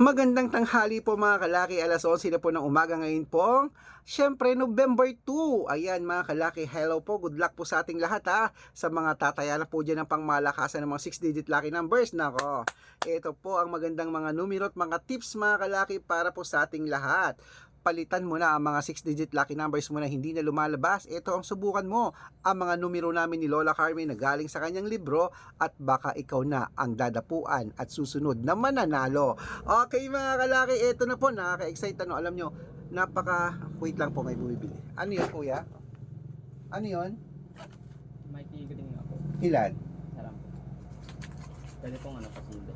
Magandang tanghali po mga kalaki, alas 11 na po ng umaga ngayon po. Siyempre, November 2. Ayan mga kalaki, hello po, good luck po sa ating lahat ha. Sa mga tataya na po dyan ng pangmalakasan ng mga 6-digit lucky numbers. Nako, ito po ang magandang mga numero at mga tips mga kalaki para po sa ating lahat palitan mo na ang mga 6-digit lucky numbers mo na hindi na lumalabas. Ito ang subukan mo, ang mga numero namin ni Lola Carmen na galing sa kanyang libro at baka ikaw na ang dadapuan at susunod na mananalo. Okay mga kalaki, ito na po, nakaka-excite ano, alam nyo, napaka, wait lang po may bumibili. Ano yun kuya? Ano yun? May tigaling ako. Ilan? Sarap. Pwede pong ano, pasundo.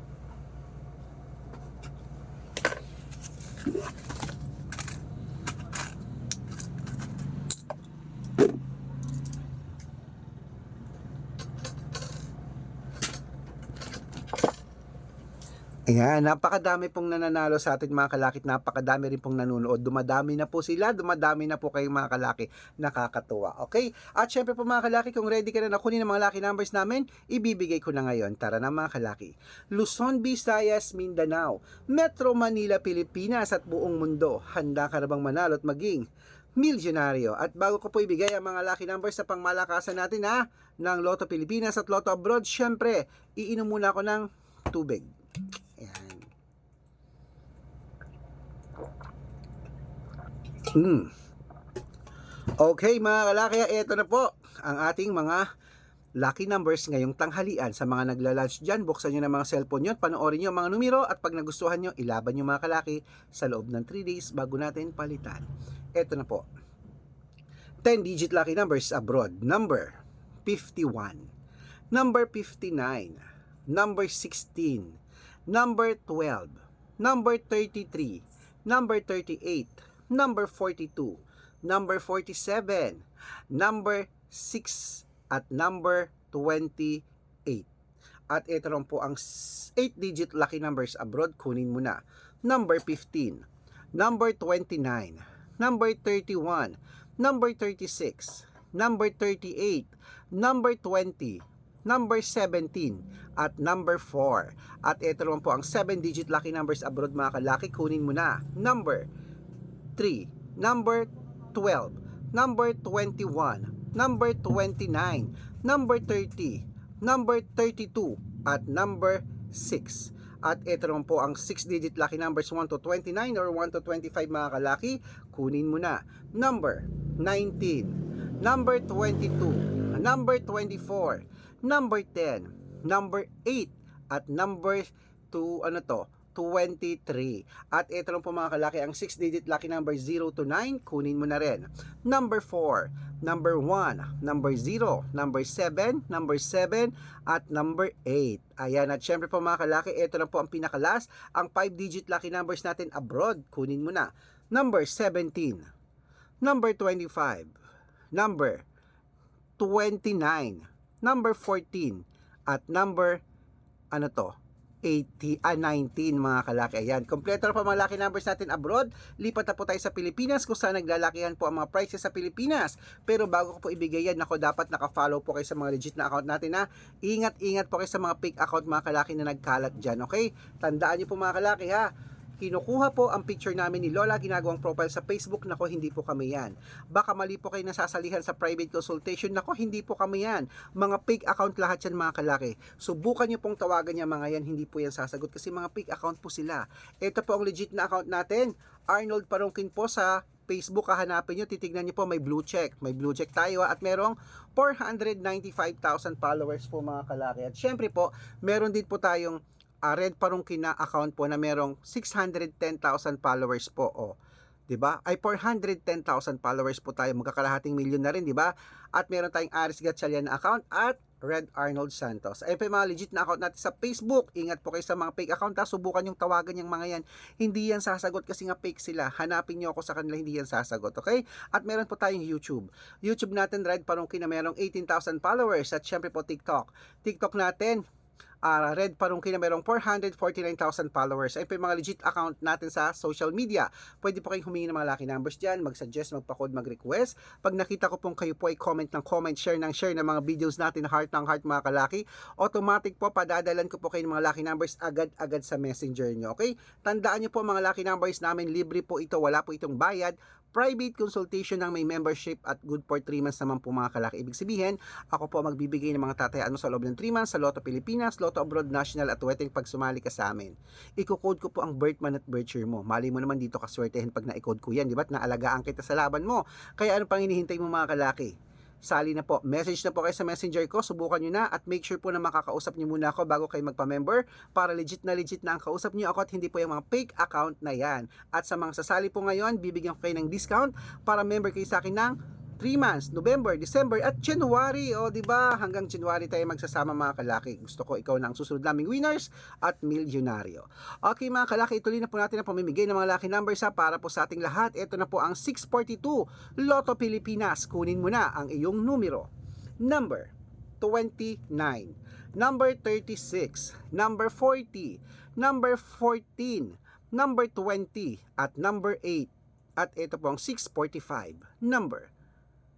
Ayan, napakadami pong nananalo sa atin mga kalakit, napakadami rin pong nanonood. Dumadami na po sila, dumadami na po kayong mga kalaki. Nakakatuwa, okay? At syempre po mga kalaki, kung ready ka na nakunin ang mga lucky numbers namin, ibibigay ko na ngayon. Tara na mga kalaki. Luzon, Visayas, Mindanao, Metro Manila, Pilipinas at buong mundo. Handa ka na bang manalo at maging milyonaryo. At bago ko po ibigay ang mga lucky numbers sa pangmalakasan natin ha, ng Lotto Pilipinas at Lotto Abroad, syempre, iinom muna ako ng tubig. Ayan. Hmm. Okay mga kalaki, ito na po ang ating mga lucky numbers ngayong tanghalian. Sa mga nagla-lunch dyan, buksan nyo na mga cellphone nyo panoorin nyo mga numero at pag nagustuhan nyo, ilaban nyo mga kalaki sa loob ng 3 days bago natin palitan. Ito na po. 10 digit lucky numbers abroad. Number 51. Number 59. Number 16 number 12, number 33, number 38, number 42, number 47, number 6, at number 28. At ito po ang 8-digit lucky numbers abroad. Kunin mo na. Number 15, number 29, number 31, number 36, number 38, number 20, number 17, at number 4. At ito naman po ang 7-digit lucky numbers abroad mga kalaki. Kunin mo na. Number 3, number 12, number 21, number 29, number 30, number 32, at number 6. At ito po ang 6-digit lucky numbers 1 to 29 or 1 to 25 mga kalaki. Kunin mo na. Number 19, number 22, number 24, number 10, number 8, at number 2, ano to, 23. At ito lang po mga kalaki, ang 6-digit lucky number 0 to 9, kunin mo na rin. Number 4, number 1, number 0, number 7, number 7, at number 8. Ayan, at syempre po mga kalaki, ito lang po ang pinakalas, ang 5-digit lucky numbers natin abroad, kunin mo na. Number 17, number 25, number 29, number 14, at number, ano to, 80, ah, 19 mga kalaki. Ayan, kompleto na po mga lucky numbers natin abroad. Lipat na po tayo sa Pilipinas kung saan naglalakihan po ang mga prices sa Pilipinas. Pero bago ko po ibigay yan, ako dapat naka-follow po kayo sa mga legit na account natin ha. Ingat-ingat po kayo sa mga fake account mga kalaki na nagkalat dyan, okay? Tandaan niyo po mga kalaki ha kinukuha po ang picture namin ni Lola, ginagawang profile sa Facebook, nako hindi po kami yan. Baka mali po kayo nasasalihan sa private consultation, nako hindi po kami yan. Mga fake account lahat yan mga kalaki. Subukan nyo pong tawagan niya mga yan, hindi po yan sasagot kasi mga fake account po sila. Ito po ang legit na account natin, Arnold Parungkin po sa Facebook, hahanapin nyo, titignan nyo po, may blue check. May blue check tayo at merong 495,000 followers po mga kalaki. At syempre po, meron din po tayong uh, Red Parungkin na account po na merong 610,000 followers po. O, 'di ba? Ay 410,000 followers po tayo, magkakalahating milyon na rin, 'di ba? At meron tayong Aris Gatchalian na account at Red Arnold Santos. Ayun po yung mga legit na account natin sa Facebook. Ingat po kayo sa mga fake account ha. Subukan yung tawagan yung mga yan. Hindi yan sasagot kasi nga fake sila. Hanapin nyo ako sa kanila, hindi yan sasagot. Okay? At meron po tayong YouTube. YouTube natin, Red Parungkin na merong 18,000 followers. At syempre po TikTok. TikTok natin, Ah, Red Parungki na merong 449,000 followers. Ayun po yung mga legit account natin sa social media. Pwede po kayong humingi ng mga lucky numbers dyan, mag-suggest, magpa-code, mag-request. Pag nakita ko pong kayo po ay comment ng comment, share ng share ng mga videos natin na heart ng heart mga kalaki, automatic po padadalan ko po kayo ng mga lucky numbers agad-agad sa messenger nyo. Okay? Tandaan nyo po mga lucky numbers namin, libre po ito, wala po itong bayad. Private consultation ng may membership at good for 3 months naman po mga kalaki. Ibig sabihin, ako po magbibigay ng mga tatayaan mo sa loob ng 3 months sa Lotto Pilipinas, Lotto Abroad National at wedding pag sumali ka sa amin. Iko-code ko po ang birth at birth mo. Mali mo naman dito kaswertehin pag na-code ko yan, di ba? Naalagaan kita sa laban mo. Kaya ano pang hinihintay mo mga kalaki? Sali na po. Message na po kayo sa messenger ko. Subukan nyo na at make sure po na makakausap nyo muna ako bago kayo magpa-member para legit na legit na ang kausap nyo ako at hindi po yung mga fake account na yan. At sa mga sasali po ngayon, bibigyan ko kayo ng discount para member kayo sa akin ng 3 months, November, December at January. O, di ba? Hanggang January tayo magsasama mga kalaki. Gusto ko ikaw ang susunod naming winners at milyonaryo. Okay mga kalaki, ituloy na po natin ang pamimigay ng mga lucky numbers ha, para po sa ating lahat. Ito na po ang 642 Lotto Pilipinas. Kunin mo na ang iyong numero. Number 29, number 36, number 40, number 14, number 20, at number 8. At ito po ang 645, number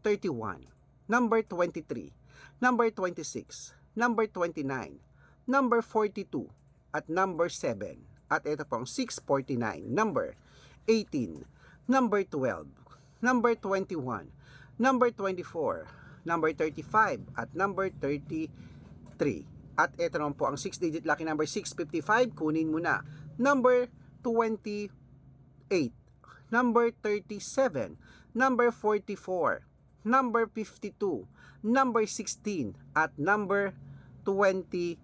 31, number 23, number 26, number 29, number 42, at number 7. At ito po ang 649, number 18, number 12, number 21, number 24, number 35, at number 33. At ito naman po ang 6-digit lucky number 655, kunin mo na. Number 28, number 37, number 44, number 52, number 16, at number 23.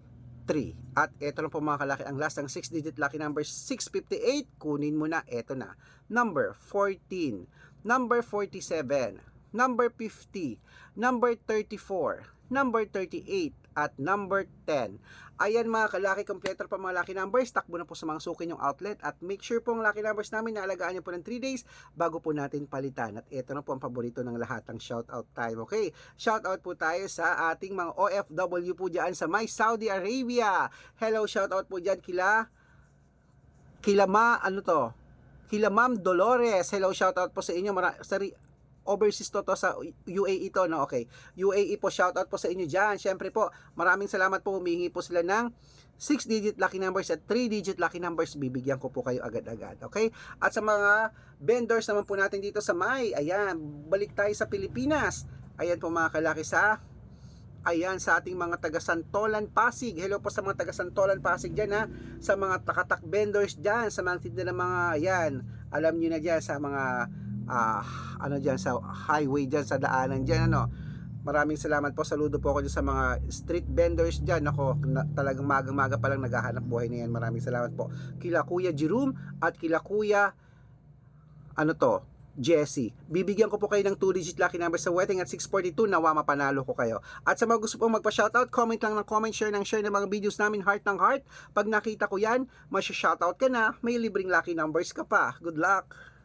At ito lang po mga kalaki, ang last ng 6-digit lucky number 658, kunin mo na, ito na. Number 14, number 47, number 50, number 34, number 38, at number 10. Ayan mga kalaki, kompleto pa mga lucky numbers. Takbo na po sa mga sukin yung outlet at make sure po ang lucky numbers namin na alagaan nyo po ng 3 days bago po natin palitan. At ito na po ang paborito ng lahat ng shoutout time. Okay, shoutout po tayo sa ating mga OFW po dyan sa My Saudi Arabia. Hello, shoutout po dyan kila kila ma, ano to? Kila Ma'am Dolores. Hello, shoutout po sa inyo. Mara, sa ri- overseas to, to sa UAE to, no? Okay. UAE po, shoutout po sa inyo dyan. Siyempre po, maraming salamat po. Humingi po sila ng 6-digit lucky numbers at 3-digit lucky numbers. Bibigyan ko po kayo agad-agad. Okay? At sa mga vendors naman po natin dito sa May, ayan, balik tayo sa Pilipinas. Ayan po mga kalaki sa Ayan sa ating mga taga Santolan Pasig. Hello po sa mga taga Santolan Pasig diyan ha. Sa mga takatak vendors diyan, sa mga tinda ng mga ayan. Alam niyo na diyan sa mga ah, ano diyan sa highway diyan sa daanan diyan ano. Maraming salamat po. Saludo po ako sa mga street vendors dyan. Ako, na, talagang magang-maga pa lang naghahanap buhay na yan. Maraming salamat po. Kila Kuya Jerome at kila Kuya ano to, Jesse. Bibigyan ko po kayo ng 2-digit lucky number sa wedding at 642 nawa mapanalo ko kayo. At sa mga gusto pong magpa-shoutout, comment lang ng comment, share ng share ng mga videos namin, heart ng heart. Pag nakita ko yan, masya-shoutout ka na, may libreng lucky numbers ka pa. Good luck!